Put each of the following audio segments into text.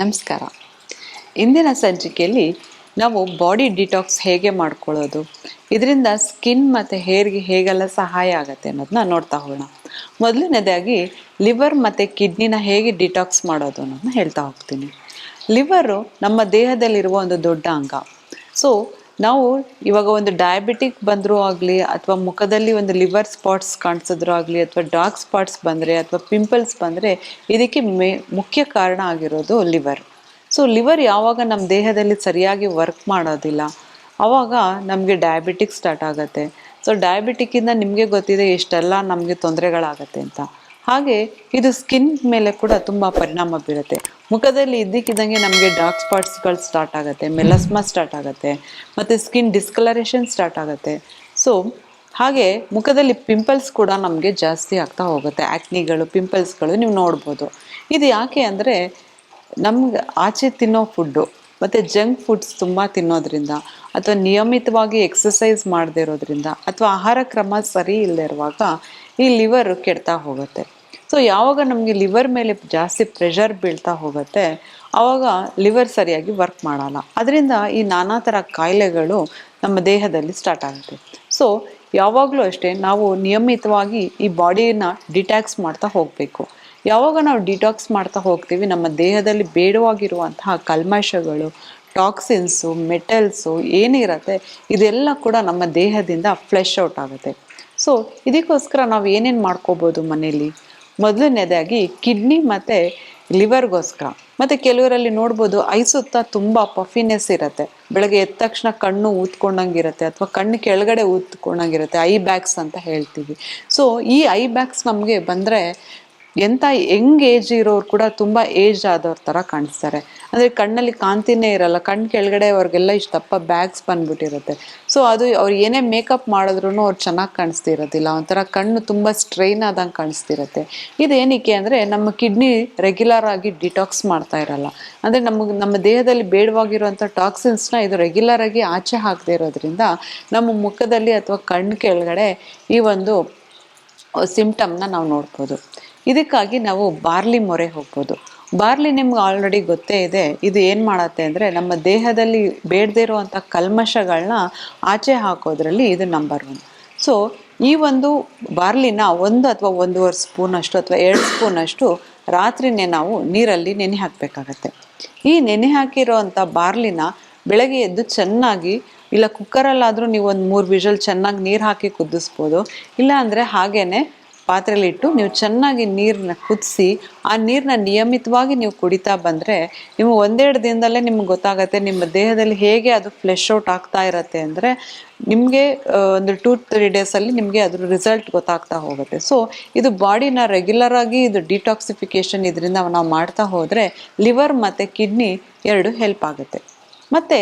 ನಮಸ್ಕಾರ. ಇಂದಿನ ಸಂಚಿಕೆಯಲ್ಲಿ ನಾವು ಬಾಡಿ ಡಿಟಾಕ್ಸ್ ಹೇಗೆ ಮಾಡ್ಕೊಳ್ಳೋದು, ಇದರಿಂದ ಸ್ಕಿನ್ ಮತ್ತು ಹೇರ್ಗೆ ಹೇಗೆಲ್ಲ ಸಹಾಯ ಆಗುತ್ತೆ ಅನ್ನೋದನ್ನ ನೋಡ್ತಾ ಹೋಗೋಣ. ಮೊದಲನೇದಾಗಿ ಲಿವರ್ ಮತ್ತು ಕಿಡ್ನಿನ ಹೇಗೆ ಡಿಟಾಕ್ಸ್ ಮಾಡೋದು ಅನ್ನೋದನ್ನ ಹೇಳ್ತಾ ಹೋಗ್ತೀನಿ. ಲಿವರು ನಮ್ಮ ದೇಹದಲ್ಲಿರುವ ಒಂದು ದೊಡ್ಡ ಅಂಗ. ಸೊ ನಾವು ಇವಾಗ ಒಂದು ಡಯಾಬಿಟಿಕ್ ಬಂದರೂ ಆಗಲಿ ಅಥವಾ ಮುಖದಲ್ಲಿ ಒಂದು ಲಿವರ್ ಸ್ಪಾಟ್ಸ್ ಕಾಣಿಸಿದ್ರು ಆಗಲಿ ಅಥವಾ ಡಾರ್ಕ್ ಸ್ಪಾಟ್ಸ್ ಬಂದರೆ ಅಥವಾ ಪಿಂಪಲ್ಸ್ ಬಂದರೆ ಇದಕ್ಕೆ ಮೇ, ಮುಖ್ಯ ಕಾರಣ ಆಗಿರೋದು ಲಿವರ್ ಸೊ ಲಿವರ್ ಯಾವಾಗ ನಮ್ಮ ದೇಹದಲ್ಲಿ ಸರಿಯಾಗಿ ವರ್ಕ್ ಮಾಡೋದಿಲ್ಲ ಆವಾಗ ನಮಗೆ ಡಯಾಬಿಟಿಕ್ ಸ್ಟಾರ್ಟ್ ಆಗುತ್ತೆ. ಸೊ ಡಯಾಬಿಟಿಕ್ಕಿಂದ ನಿಮಗೆ ಗೊತ್ತಿದೆ ಎಷ್ಟೆಲ್ಲ ನಮಗೆ ತೊಂದರೆಗಳಾಗತ್ತೆ ಅಂತ. ಹಾಗೆ ಇದು ಸ್ಕಿನ್ ಮೇಲೆ ಕೂಡ ತುಂಬ ಪರಿಣಾಮ ಬೀರುತ್ತೆ. ಮುಖದಲ್ಲಿ ಇದ್ದಕ್ಕಿದ್ದಂಗೆ ನಮಗೆ ಡಾರ್ಕ್ ಸ್ಪಾಟ್ಸ್ಗಳು ಸ್ಟಾರ್ಟ್ ಆಗುತ್ತೆ ಮೆಲಸ್ಮಾ ಸ್ಟಾರ್ಟ್ ಆಗುತ್ತೆ, ಮತ್ತು ಸ್ಕಿನ್ ಡಿಸ್ಕಲರೇಷನ್ ಸ್ಟಾರ್ಟ್ ಆಗುತ್ತೆ. ಸೊ ಹಾಗೆ ಮುಖದಲ್ಲಿ ಪಿಂಪಲ್ಸ್ ಕೂಡ ನಮಗೆ ಜಾಸ್ತಿ ಆಗ್ತಾ ಹೋಗುತ್ತೆ. ಆ್ಯಕ್ನಿಗಳು ಪಿಂಪಲ್ಸ್ಗಳು ನೀವು ನೋಡ್ಬೋದು. ಇದು ಯಾಕೆ ಅಂದರೆ ನಮ್ಗೆ ಆಚೆ ತಿನ್ನೋ ಫುಡ್ಡು ಮತ್ತು ಜಂಕ್ ಫುಡ್ಸ್ ತುಂಬ ತಿನ್ನೋದ್ರಿಂದ ಅಥವಾ ನಿಯಮಿತವಾಗಿ ಎಕ್ಸಸೈಸ್ ಮಾಡದೇ ಇರೋದ್ರಿಂದ ಅಥವಾ ಆಹಾರ ಕ್ರಮ ಸರಿ ಇಲ್ಲದೆ ಇರುವಾಗ ಈ ಲಿವರ್ ಕೆಡ್ತಾ ಹೋಗುತ್ತೆ. ಸೊ ಯಾವಾಗ ನಮಗೆ ಲಿವರ್ ಮೇಲೆ ಜಾಸ್ತಿ ಪ್ರೆಷರ್ ಬೀಳ್ತಾ ಹೋಗುತ್ತೆ ಆವಾಗ ಲಿವರ್ ಸರಿಯಾಗಿ ವರ್ಕ್ ಮಾಡಲ್ಲ. ಅದರಿಂದ ಈ ನಾನಾ ಥರ ಕಾಯಿಲೆಗಳು ನಮ್ಮ ದೇಹದಲ್ಲಿ ಸ್ಟಾರ್ಟ್ ಆಗುತ್ತೆ. ಸೊ ಯಾವಾಗಲೂ ಅಷ್ಟೇ ನಾವು ನಿಯಮಿತವಾಗಿ ಈ ಬಾಡಿನ ಡಿಟ್ಯಾಕ್ಸ್ ಮಾಡ್ತಾ ಹೋಗಬೇಕು. ಯಾವಾಗ ನಾವು ಡಿಟಾಕ್ಸ್ ಮಾಡ್ತಾ ಹೋಗ್ತೀವಿ, ನಮ್ಮ ದೇಹದಲ್ಲಿ ಬೇಡವಾಗಿರುವಂತಹ ಕಲ್ಮಶಗಳು ಟಾಕ್ಸಿನ್ಸು ಮೆಟಲ್ಸು ಏನಿರತ್ತೆ ಇದೆಲ್ಲ ಕೂಡ ನಮ್ಮ ದೇಹದಿಂದ ಫ್ಲೆಶ್ ಔಟ್ ಆಗುತ್ತೆ. ಸೊ ಇದಕ್ಕೋಸ್ಕರ ನಾವು ಏನೇನು ಮಾಡ್ಕೋಬೋದು ಮನೇಲಿ? ಮೊದಲನೇದಾಗಿ ಕಿಡ್ನಿ ಮತ್ತು ಲಿವರ್ಗೋಸ್ಕರ. ಮತ್ತು ಕೆಲವರಲ್ಲಿ ನೋಡ್ಬೋದು ಐ ಸುತ್ತ ತುಂಬ ಪಫಿನೆಸ್ ಇರುತ್ತೆ. ಬೆಳಗ್ಗೆ ಎದ್ದ ತಕ್ಷಣ ಕಣ್ಣು ಊದ್ಕೊಂಡಂಗಿರುತ್ತೆ ಅಥವಾ ಕಣ್ಣು ಕೆಳಗಡೆ ಊದ್ಕೊಂಡಂಗಿರುತ್ತೆ ಐ ಬ್ಯಾಗ್ಸ್ ಅಂತ ಹೇಳ್ತೀವಿ. ಸೊ ಈ ಐ ಬ್ಯಾಗ್ಸ್ ನಮಗೆ ಬಂದರೆ ಎಂಥ ಯಂಗ್ ಏಜ್ ಇರೋರು ಕೂಡ ತುಂಬ ಏಜ್ ಆದವ್ರ ಥರ ಕಾಣಿಸ್ತಾರೆ. ಅಂದರೆ ಕಣ್ಣಲ್ಲಿ ಕಾಂತಿನೇ ಇರಲ್ಲ ಕಣ್ಣು ಕೆಳಗಡೆ ಅವ್ರಿಗೆಲ್ಲ ಇಷ್ಟಪ್ಪ ಬ್ಯಾಗ್ಸ್ ಬಂದ್ಬಿಟ್ಟಿರುತ್ತೆ. ಸೊ ಅದು ಅವ್ರು ಏನೇ ಮೇಕಪ್ ಮಾಡಿದ್ರು ಅವ್ರು ಚೆನ್ನಾಗಿ ಕಾಣಿಸ್ತಿರೋದಿಲ್ಲ. ಒಂಥರ ಕಣ್ಣು ತುಂಬ ಸ್ಟ್ರೈನ್ ಆದಂಗೆ ಕಾಣಿಸ್ತಿರುತ್ತೆ. ಇದೇನಕ್ಕೆ ಅಂದರೆ ನಮ್ಮ ಕಿಡ್ನಿ ರೆಗ್ಯುಲರ್ ಆಗಿ ಡಿಟಾಕ್ಸ್ ಮಾಡ್ತಾ ಇರಲ್ಲ. ಅಂದರೆ ನಮಗೆ, ನಮ್ಮ ದೇಹದಲ್ಲಿ ಬೇಡವಾಗಿರುವಂಥ ಟಾಕ್ಸಿನ್ಸ್ನ ಇದು ರೆಗ್ಯುಲರ್ ಆಗಿ ಆಚೆ ಹಾಕದೇ ಇರೋದ್ರಿಂದ ನಮ್ಮ ಮುಖದಲ್ಲಿ ಅಥವಾ ಕಣ್ಣು ಕೆಳಗಡೆ ಈ ಒಂದು, ಸಿಂಪ್ಟಮ್ನ ನಾವು ನೋಡ್ಬೋದು. ಇದಕ್ಕಾಗಿ ನಾವು ಬಾರ್ಲಿ ಮೊರೆ ಹೋಗ್ಬೋದು. ಬಾರ್ಲಿ ನಿಮ್ಗೆ ಆಲ್ರೆಡಿ ಗೊತ್ತೇ ಇದೆ, ಇದು ಏನು ಮಾಡತ್ತೆ ಅಂದರೆ ನಮ್ಮ ದೇಹದಲ್ಲಿ ಬೇಡದೇ ಇರುವಂಥ ಕಲ್ಮಶಗಳನ್ನ ಆಚೆ ಹಾಕೋದ್ರಲ್ಲಿ ಇದು ನಂಬರ್ ಒನ್ ಸೊ ಈ ಒಂದು ಬಾರ್ಲಿನ ಒಂದು ಅಥವಾ ಒಂದೂವರೆ ಸ್ಪೂನಷ್ಟು ಅಥವಾ ಎರಡು ಸ್ಪೂನಷ್ಟು ರಾತ್ರಿನೇ ನಾವು ನೀರಲ್ಲಿ ನೆನೆ ಹಾಕಬೇಕಾಗತ್ತೆ. ಈ ನೆನೆ ಹಾಕಿರೋವಂಥ ಬಾರ್ಲಿನ ಬೆಳಗ್ಗೆ ಎದ್ದು ಚೆನ್ನಾಗಿ, ಇಲ್ಲ ಕುಕ್ಕರಲ್ಲಾದರೂ ನೀವು ಒಂದು ಮೂರು ವಿಷಲ್ ಚೆನ್ನಾಗಿ ನೀರು ಹಾಕಿ ಕುದಿಸ್ಬೋದು ಇಲ್ಲ ಅಂದರೆ ಹಾಗೇನೆ ಪಾತ್ರೆಲಿಟ್ಟು ನೀವು ಚೆನ್ನಾಗಿ ನೀರನ್ನ ಕುದಿಸಿ, ಆ ನೀರನ್ನ ನಿಯಮಿತವಾಗಿ ನೀವು ಕುಡಿತಾ ಬಂದರೆ ನೀವು ಒಂದೆರಡು ದಿನದಲ್ಲೇ ನಿಮ್ಗೆ ಗೊತ್ತಾಗುತ್ತೆ ನಿಮ್ಮ ದೇಹದಲ್ಲಿ ಹೇಗೆ ಅದು ಫ್ಲೆಶ್ ಔಟ್ ಆಗ್ತಾ ಇರತ್ತೆ ಅಂದರೆ ನಿಮಗೆ ಒಂದು ಟೂ ತ್ರೀ ಡೇಸಲ್ಲಿ ನಿಮಗೆ ಅದ್ರ ರಿಸಲ್ಟ್ ಗೊತ್ತಾಗ್ತಾ ಹೋಗುತ್ತೆ. ಸೊ ಇದು ಬಾಡಿನ ರೆಗ್ಯುಲರ್ ಆಗಿ ಇದು ಡಿಟಾಕ್ಸಿಫಿಕೇಶನ್ ಇದರಿಂದ ನಾವು ಮಾಡ್ತಾ ಹೋದರೆ ಲಿವರ್ ಮತ್ತು ಕಿಡ್ನಿ ಎರಡು ಹೆಲ್ಪ್ ಆಗುತ್ತೆ. ಮತ್ತು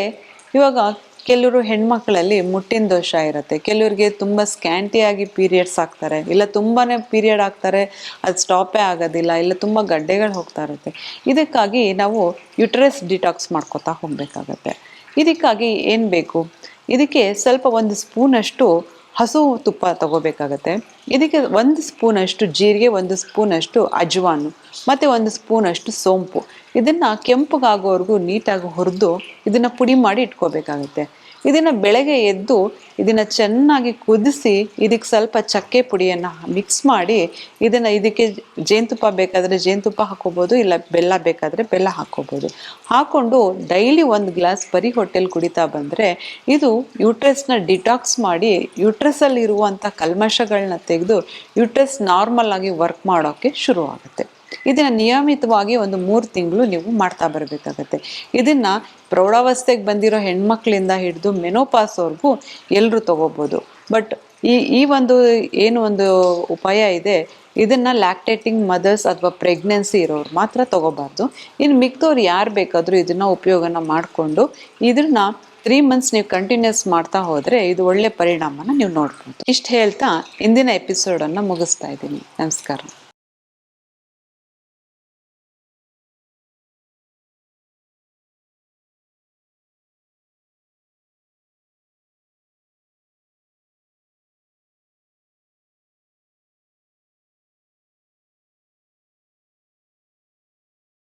ಇವಾಗ ಕೆಲವರು ಹೆಣ್ಮಕ್ಳಲ್ಲಿ ಮುಟ್ಟಿನ ದೋಷ ಇರುತ್ತೆ. ಕೆಲವ್ರಿಗೆ ತುಂಬ ಸ್ಕ್ಯಾಂಟಿಯಾಗಿ ಪೀರಿಯಡ್ಸ್ ಆಗ್ತಾರೆ. ಇಲ್ಲ ತುಂಬಾ ಪೀರಿಯಡ್ ಆಗ್ತಾರೆ, ಅದು ಸ್ಟಾಪೇ ಆಗೋದಿಲ್ಲ, ಇಲ್ಲ ತುಂಬ ಗಡ್ಡೆಗಳು ಹೋಗ್ತಾ ಇರುತ್ತೆ. ಇದಕ್ಕಾಗಿ ನಾವು ಯುಟ್ರೆಸ್ ಡಿಟಾಕ್ಸ್ ಮಾಡ್ಕೋತಾ ಹೋಗಬೇಕಾಗತ್ತೆ. ಇದಕ್ಕಾಗಿ ಏನು ಬೇಕು? ಇದಕ್ಕೆ ಸ್ವಲ್ಪ ಒಂದು ಸ್ಪೂನಷ್ಟು ಹಸು ತುಪ್ಪ ತಗೋಬೇಕಾಗತ್ತೆ. ಇದಕ್ಕೆ ಒಂದು ಸ್ಪೂನಷ್ಟು ಜೀರಿಗೆ, ಒಂದು ಸ್ಪೂನಷ್ಟು ಅಜ್ವಾನು, ಮತ್ತು ಒಂದು ಸ್ಪೂನಷ್ಟು ಸೋಂಪು. ಇದನ್ನು ಕೆಂಪಗಾಗೋವರೆಗೂ ನೀಟಾಗಿ ಹುರಿದು ಇದನ್ನು ಪುಡಿ ಮಾಡಿ ಇಟ್ಕೋಬೇಕಾಗತ್ತೆ. ಇದನ್ನು ಬೆಳಗ್ಗೆ ಎದ್ದು ಇದನ್ನು ಚೆನ್ನಾಗಿ ಕುದಿಸಿ ಇದಕ್ಕೆ ಸ್ವಲ್ಪ ಚಕ್ಕೆ ಪುಡಿಯನ್ನು ಮಿಕ್ಸ್ ಮಾಡಿ ಇದನ್ನು ಇದಕ್ಕೆ ಜೇನುತುಪ್ಪ ಬೇಕಾದರೆ ಜೇನುತುಪ್ಪ ಹಾಕೋಬೋದು, ಇಲ್ಲ ಬೆಲ್ಲ ಬೇಕಾದರೆ ಬೆಲ್ಲ ಹಾಕೋಬೋದು. ಹಾಕ್ಕೊಂಡು ಡೈಲಿ ಒಂದು ಗ್ಲಾಸ್ ಬರೀ ಹೊಟ್ಟೆಲಿ ಕುಡಿತಾ ಬಂದರೆ ಇದು ಯೂಟ್ರಸ್ನ ಡಿಟಾಕ್ಸ್ ಮಾಡಿ ಯೂಟ್ರಸಲ್ಲಿ ಇರುವಂಥ ಕಲ್ಮಶಗಳನ್ನ ತೆಗೆದು ಯೂಟ್ರಸ್ ನಾರ್ಮಲ್ ಆಗಿ ವರ್ಕ್ ಮಾಡೋಕ್ಕೆ ಶುರು ಆಗುತ್ತೆ ಇದನ್ನು ನಿಯಮಿತವಾಗಿ ಒಂದು ಮೂರು ತಿಂಗಳು ನೀವು ಮಾಡ್ತಾ ಬರಬೇಕಾಗತ್ತೆ. ಇದನ್ನು ಪ್ರೌಢಾವಸ್ಥೆಗೆ ಬಂದಿರೋ ಹೆಣ್ಮಕ್ಳಿಂದ ಹಿಡಿದು ಮೆನೋಪಾಸ್ವರೆಗೂ ಎಲ್ಲರೂ ತಗೋಬೋದು. ಬಟ್ ಈ ಈ ಒಂದು, ಏನು ಒಂದು ಉಪಾಯ ಇದೆ, ಇದನ್ನು ಲ್ಯಾಕ್ಟೇಟಿಂಗ್ ಮದರ್ಸ್ ಅಥವಾ ಪ್ರೆಗ್ನೆನ್ಸಿ ಇರೋರು ಮಾತ್ರ ತಗೋಬಾರ್ದು. ಇನ್ನು ಮಿಕ್ದವ್ರು ಯಾರು ಬೇಕಾದರೂ ಇದನ್ನು ಉಪಯೋಗನ ಮಾಡಿಕೊಂಡು ಇದನ್ನ ತ್ರೀ ಮಂತ್ಸ್ ನೀವು ಕಂಟಿನ್ಯೂಸ್ ಮಾಡ್ತಾ ಹೋದರೆ ಇದು ಒಳ್ಳೆ ಪರಿಣಾಮನ ನೀವು ನೋಡ್ಕೊಂಡು ಇಷ್ಟು ಹೇಳ್ತಾ ಇಂದಿನ ಎಪಿಸೋಡನ್ನು ಮುಗಿಸ್ತಾ ಇದ್ದೀನಿ. ನಮಸ್ಕಾರ.